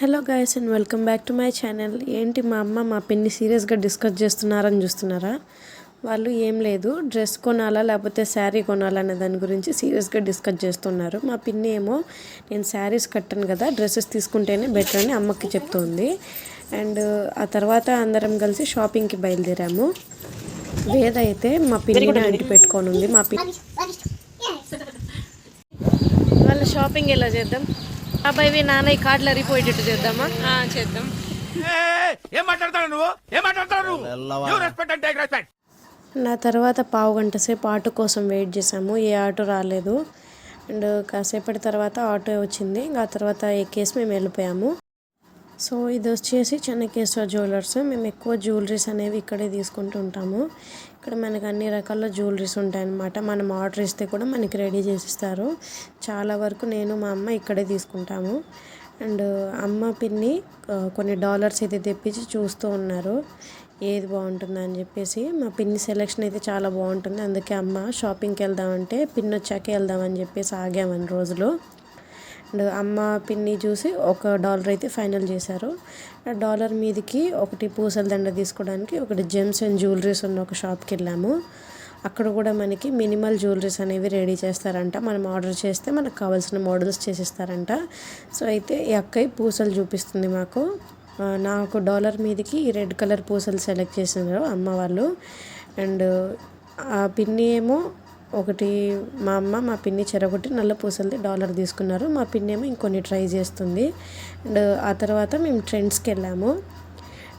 Hello guys and welcome back to my channel. ఏంటి మా అమ్మ మా పిన్ని సీరియస్గా డిస్కస్ చేస్తున్నారని చూస్తున్నారా? వాళ్ళు ఏం లేదు. డ్రెస్ కొనాలా లేకపోతే శారీ కొనాలా అనే దాని గురించి సీరియస్గా డిస్కస్ చేస్తున్నారు. మా పిన్ని ఏమో నేను శారీస్ కట్టాను కదా డ్రెస్సెస్ తీసుకుంటేనే బెటర్ అని అమ్మకి చెప్తుంది. అండ్ ఆ తర్వాత అందరం కలిసి షాపింగ్కి బయలుదేరాము. వేద అయితే మా పిన్ని అంటి పెట్టుకొని ఉంది. మా పిన్ని వాళ్ళ షాపింగ్ ఎలా చేద్దాం? అబ్బాయి నాన్న ఈ కార్డులు అరిపోయేటట్టు చేద్దామా? చేద్దాం. ఏయ్, ఏం మాట్లాడతాడు నువ్వు? ఏం మాట్లాడతాడు నువ్వు? రెస్పెక్ట్ అంటే రెస్పెక్ట్ నా తర్వాత పావు గంట సేపు ఆటో కోసం వెయిట్ చేసాము ఏ ఆటో రాలేదు. అండ్ కాసేపటి తర్వాత ఆటో వచ్చింది. ఇంకా ఆ తర్వాత ఎక్కేసి మేము వెళ్ళిపోయాము. సో ఇది వచ్చేసి చెన్నకేశ్వర జ్యువెలర్స్. మేము ఎక్కువ జ్యువెలరీస్ అనేవి ఇక్కడే తీసుకుంటూ ఉంటాము. ఇక్కడ మనకి అన్ని రకాల జ్యువెలరీస్ ఉంటాయన్నమాట. మనం ఆర్డర్ ఇస్తే కూడా మనకి రెడీ చేసిస్తారు. చాలా వరకు నేను మా అమ్మ ఇక్కడే తీసుకుంటాము. అండ్ అమ్మ పిన్ని కొన్ని డాలర్స్ అయితే తెప్పించి చూస్తూ ఉన్నారు. ఏది బాగుంటుందా అని చెప్పేసి. మా పిన్ని సెలెక్షన్ అయితే చాలా బాగుంటుంది. అందుకే అమ్మ షాపింగ్కి వెళ్దామంటే పిన్ వచ్చాక వెళ్దామని చెప్పేసి ఆగామని రోజులు. అండ్ అమ్మ పిన్ని చూసి ఒక డాలర్ అయితే ఫైనల్ చేశారు. డాలర్ మీదకి ఒకటి పూసల దండ తీసుకోవడానికి ఒకటి జెమ్స్ అండ్ జ్యువెలరీస్ ఉన్న ఒక షాప్కి వెళ్ళాము. అక్కడ కూడా మనకి మినిమల్ జ్యువెలరీస్ అనేవి రెడీ చేస్తారంట. మనం ఆర్డర్ చేస్తే మనకు కావాల్సిన మోడల్స్ చేసిస్తారంట. సో అయితే ఈ అక్కయ్య పూసలు చూపిస్తుంది మాకు. నాకు డాలర్ మీదకి రెడ్ కలర్ పూసలు సెలెక్ట్ చేసినారు అమ్మ వాళ్ళు. అండ్ ఆ పిన్ని ఏమో ఒకటి మా అమ్మ మా పిన్ని చెరగొట్టి నల్ల పూసలది డాలర్ తీసుకున్నారు. మా పిన్ని ఏమో ఇంకొన్ని ట్రై చేస్తుంది. అండ్ ఆ తర్వాత మేము ట్రెండ్స్కి వెళ్ళాము.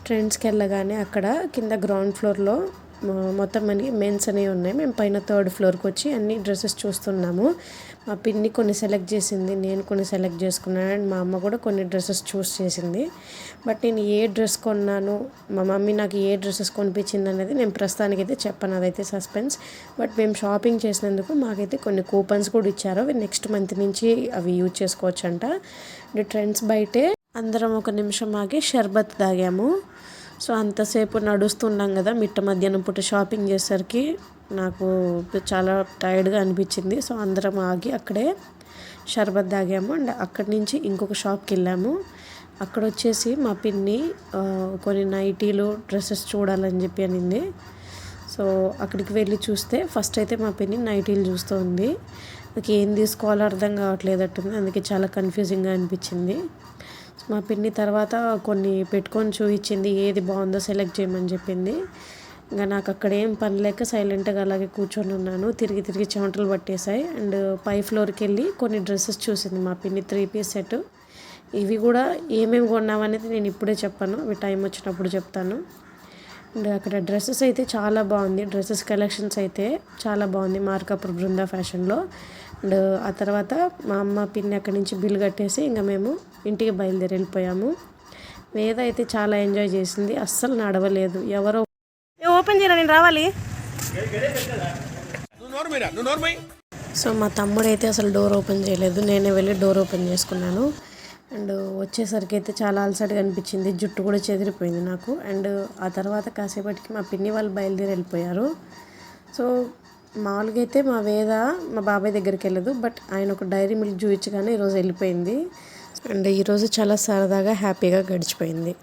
ట్రెండ్స్కి వెళ్ళగానే అక్కడ కింద గ్రౌండ్ ఫ్లోర్లో మొత్తం మనకి మెన్స్ అనేవి ఉన్నాయి. మేము పైన థర్డ్ ఫ్లోర్కి వచ్చి అన్ని డ్రెస్సెస్ చూస్తున్నాము. మా పిన్ని కొన్ని సెలెక్ట్ చేసింది నేను కొన్ని సెలెక్ట్ చేసుకున్నాను. అండ్ మా అమ్మ కూడా కొన్ని డ్రెస్సెస్ చూస్ చేసింది. బట్ నేను ఏ డ్రెస్ కొన్నాను మా మమ్మీ నాకు ఏ డ్రెస్సెస్ కొనిపించింది అనేది నేను ప్రస్తుతానికైతే చెప్పను. అదైతే సస్పెన్స్. బట్ మేము షాపింగ్ చేసినందుకు మాకైతే కొన్ని కూపన్స్ కూడా ఇచ్చారు. అవి నెక్స్ట్ మంత్ నుంచి అవి యూజ్ చేసుకోవచ్చు అంట ట్రెండ్స్ బయటే. అందరం ఒక నిమిషం ఆగి షర్బత్ తాగాము. సో అంతసేపు నడుస్తున్నాం కదా మిట్ట మధ్యాహ్నం పూట షాపింగ్ చేసేసరికి నాకు చాలా టైర్డ్గా అనిపించింది. సో అందరం ఆగి అక్కడే షర్బత్ తాగాము అండ్ అక్కడి నుంచి ఇంకొక షాప్కి వెళ్ళాము. అక్కడ వచ్చేసి మా పిన్ని కొన్ని నైటీలు డ్రెస్సెస్ చూడాలని చెప్పి అనింది. సో అక్కడికి వెళ్ళి చూస్తే ఫస్ట్ అయితే మా పిన్ని నైటీలు చూస్తూ ఉంది. నాకు ఏం తీసుకోవాలో అర్థం కావట్లేదట్టుంది అందుకే చాలా కన్ఫ్యూజింగ్గా అనిపించింది. మా పిన్ని తర్వాత కొన్ని పెట్టుకొని చూపించింది ఏది బాగుందో సెలెక్ట్ చేయమని చెప్పింది. ఇంకా నాకు అక్కడ ఏం పని లేక సైలెంట్గా అలాగే కూర్చొని ఉన్నాను. తిరిగి తిరిగి చెమటలు పట్టేశాయి. అండ్ పై ఫ్లోర్కి వెళ్ళి కొన్ని డ్రెస్సెస్ చూసింది మా పిన్ని త్రీ పీస్ సెట్. ఇవి కూడా ఏమేమి కొన్నామనేది నేను ఇప్పుడే చెప్పాను. అవి టైం వచ్చినప్పుడు చెప్తాను. అండ్ అక్కడ డ్రెస్సెస్ అయితే చాలా బాగుంది. డ్రెస్సెస్ కలెక్షన్స్ అయితే చాలా బాగుంది మార్కప్ బృందా ఫ్యాషన్లో. అండ్ ఆ తర్వాత మా అమ్మ పిన్ని అక్కడి నుంచి బిల్ కట్టేసి ఇంకా మేము ఇంటికి బయలుదేరి వెళ్ళిపోయాము. వేద అయితే చాలా ఎంజాయ్ చేసింది అస్సలు నడవలేదు. ఎవరో ఓపెన్ చేయరా నేను రావాలి. సో మా తమ్ముడు అయితే అసలు డోర్ ఓపెన్ చేయలేదు. నేనే వెళ్ళి డోర్ ఓపెన్ చేసుకున్నాను. అండ్ వచ్చేసరికి అయితే చాలా అలసటగా అనిపించింది. జుట్టు కూడా చెదిరిపోయింది నాకు. అండ్ ఆ తర్వాత కాసేపటికి మా పిన్ని వాళ్ళు బయలుదేరి వెళ్ళిపోయారు. సో మామూలుగా అయితే మా వేద మా బాబాయ్ దగ్గరికి వెళ్ళదు బట్ ఆయన ఒక డైరీ మిల్క్ చూపించగానే ఈరోజు వెళ్ళిపోయింది. అండ్ ఈరోజు చాలా సరదాగా హ్యాపీగా గడిచిపోయింది.